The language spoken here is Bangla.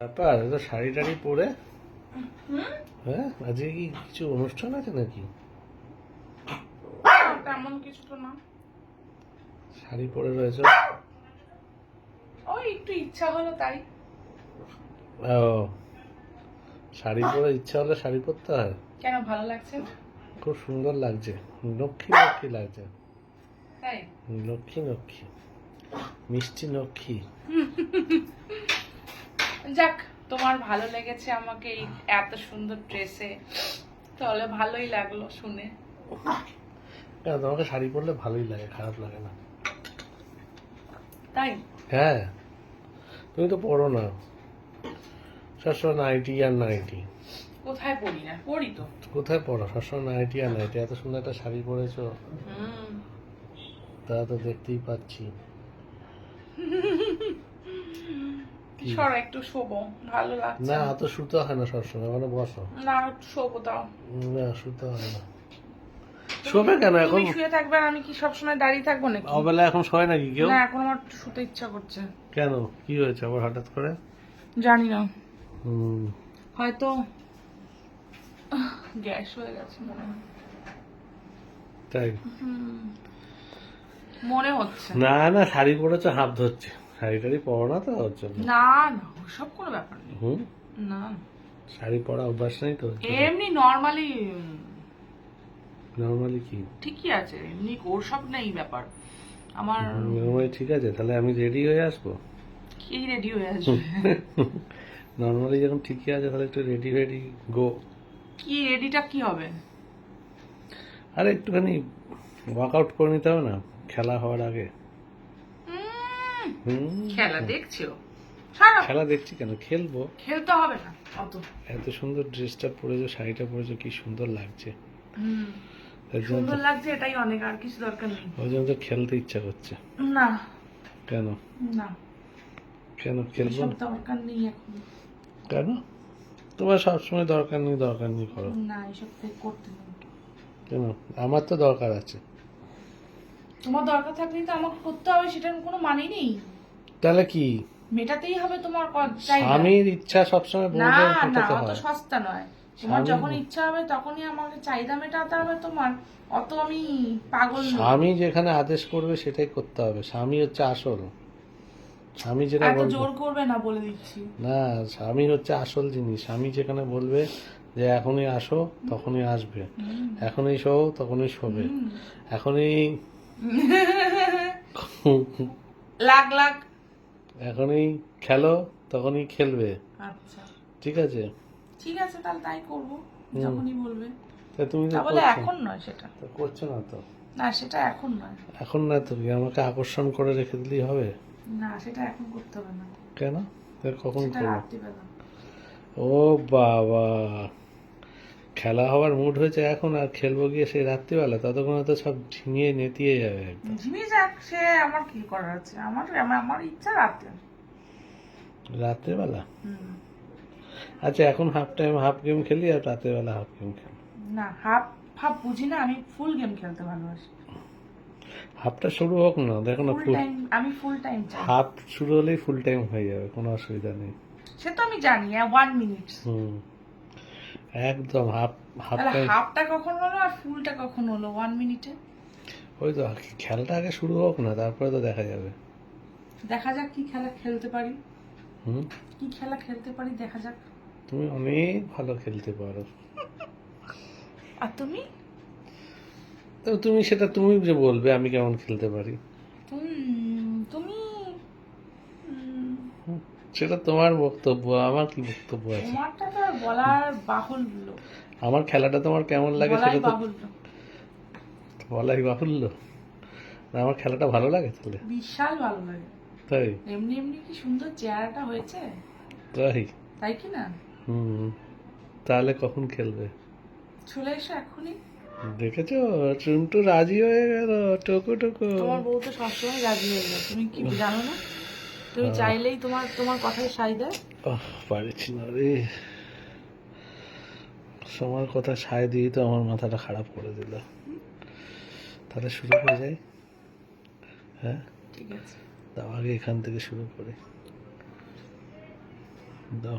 ব্যাপার এটা শাড়ি টাড়ি পরে। হ্যাঁ? আজকে কি কিছু অনুষ্ঠান আছে নাকি? তেমন কিছু তো না। শাড়ি পরে রয়েছে। ওই একটু ইচ্ছা হলো তাই। ও শাড়ি পরে ইচ্ছা হলে শাড়ি পরতে হয়? কেন ভালো লাগছে খুব সুন্দর লাগছে। লক্ষ্মী লক্ষ্মী লাগছে। তাই? লক্ষ্মী লক্ষ্মী মিষ্টি লক্ষ্মী যাক তোমার ভালো লেগেছে আমাকে এই এত সুন্দর ড্রেসে তাহলে ভালোই লাগল শুনে। কেন তোমাকে শাড়ি পরলে ভালোই লাগে খারাপ লাগে না। তাই? হ্যাঁ। তুমি তো পড়ো না। সবসময় নাইটি আর নাইটি কোথায় পড়ি না? পড়ি তো। কোথায় পড়ো? সবসময় নাইটি আর নাইটি এত সুন্দর একটা শাড়ি পরেছো। হুম। তা তো দেখতেই পাচ্ছি? সর একটু শোবো ভালো লাগছে। না অত শুতে হয় না সবসময় মানে বসো। না একটু শোবো তাও না শুতে হয় না। শোবে কেন এখন? শুয়ে থাকবে আমি কি সবসময় দাঁড়িয়ে থাকব নাকি? অবেলা এখন শোয় নাকি কেউ? না এখন আমার শুতে ইচ্ছা করছে। কেন? কি হয়েছে আবার হঠাৎ করে? জানি না। হুম, হয়তো গ্যাস হয়ে গেছে মনে হয়। তাই? মনে হচ্ছে। না না শাড়ি পরেছো হাত ধরছে। শাড়ি টাড়ি পরো না তো ওর জন্য? না না ওসব কোনো ব্যাপার নেই। হুম? না শাড়ি পরা অভ্যাস নেই তো এমনি নর্মালি নর্মালি কি? ঠিকই আছে এমনি ওর সব নেই ব্যাপার। আমার নর্মালি ঠিক আছে তাহলে আমি রেডি হয়ে আসব? কি রেডি হয়ে আসবে? নর্মালি যখন ঠিকই আছে তাহলে একটু রেডি রেডি গো কি রেডিটা কি হবে? আরে একটুখানি ওয়ার্কআউট করে নিতে হবে না খেলা হওয়ার আগে। খেলা দেখছ? খেলা দেখছি কেন? খেলব। খেলতে হবে না অত। এত সুন্দর ড্রেসটা পরেছো শাড়িটা পরেছো কি সুন্দর লাগছে। সুন্দর লাগছে এটাই অনেক আর কিছু দরকার নেই। ওই জন্য তো খেলতে ইচ্ছা করছে। না। কেন? না। কেন খেলব? দরকার নেই এখন। কেন? তোমার সবসময় দরকার নেই দরকার নেই করো। না এসব করতে নেই কেন? আমার তো দরকার আছে। তোমার দরকার থাকলেই তো আমাকে করতে হবে সেটার কোনো মানে নেই। তাহলে কি? মেটাতেই হবে তোমার স্বামীর ইচ্ছা সবসময় না না অত সস্তা নয়। তোমার স্বামী- যখন ইচ্ছা হবে তখনই আমাকে চাহিদা মেটাতে হবে তোমার। অত আমি পাগল স্বামী যেখানে আদেশ করবে সেটাই করতে হবে। স্বামী হচ্ছে আসল। স্বামী যেটা বলবে। জোর করবে না বলে দিচ্ছি। না স্বামী হচ্ছে আসল জিনিস। স্বামী যেখানে বলবে যে এখনই আসো তখনই আসবে। এখনই শো তখনই শোবে। এখনই লাখ লাখ এখনই খেলো তখনই খেলবে। আচ্ছা। ঠিক আছে। ঠিক আছে তাহলে তাই করব যখনই বলবে। তা তুমি তো বলে এখন নয় সেটা। তা করছ না তো? না সেটা এখন নয়। এখন না তো আমাকে আকর্ষণ করে রেখে দিলেই হবে? না সেটা এখন করতে হবে না। কেন? কখন সেটা ও বাবা। খেলা হওয়ার মুড হয়েছে এখন আর খেলব গিয়ে সেই রাত্রিবেলা ততক্ষণে তো সব ঝিমিয়ে নেতিয়ে যাবে। ঝিমিয়ে যাক সে আমার কি করার আছে? আমার আমার- ইচ্ছা রাতে রাত্রেবেলা? আচ্ছা এখন হাফ টাইম হাফ গেম খেলি আর রাত্রেবেলা হাফ গেম খেলি। না হাফ হাফ বুঝি না আমি ফুল গেম খেলতে ভালোবাসি। হাফটা শুরু হোক না দেখো না ফুল টাইম আমি ফুল টাইম চাই। হাফ শুরু হলেই ফুল টাইম হয়ে যাবে কোনো অসুবিধা নেই। সে তো আমি জানি ওয়ান মিনিট হুম। একদম হাফ হাফ হাফটা কখন হলো আর ফুলটা কখন হলো? ওয়ান মিনিটে ওই তো খেলাটা আগে শুরু হোক না তারপরে তো দেখা যাবে। দেখা যাক কি খেলা খেলতে পারি। হুম? কি খেলা খেলতে পারি দেখা যাক। তুমি অনেক ভালো খেলতে পারো। আর তুমি? তো তুমি সেটা তুমি যে বলবে আমি কেমন খেলতে পারি? তুমি সেটা তোমার বক্তব্য আমার কি বক্তব্য আছে? তোমারটা তো বলার বাহুল্য। আমার খেলাটা তোমার কেমন লাগে সেটা তো বলাই বাহুল্য। না আমার খেলাটা ভালো লাগে তাহলে? বিশাল ভালো লাগে। তাই? এমনি এমনি কি সুন্দর চেহারাটা হয়েছে? তাই? তাই কি না? হুম তাহলে কখন খেলবে? চলে এসো এখনই। দেখেছ? চুন্টু রাজি হয়ে গেল টুকু টুকু। তোমার বউ তো সবসময় রাজি হয়ে যায়। তুমি কি জানো না? তুমি চাইলেই তোমার তোমার কথায় সাই দেয় পারছি না রে। তোমার কথা সায় দিয়ে তো আমার মাথাটা খারাপ করে দিল। তাহলে শুরু হয়ে যায় হ্যাঁ? ঠিক আছে। তাও আগে এখান থেকে শুরু করে। দাও।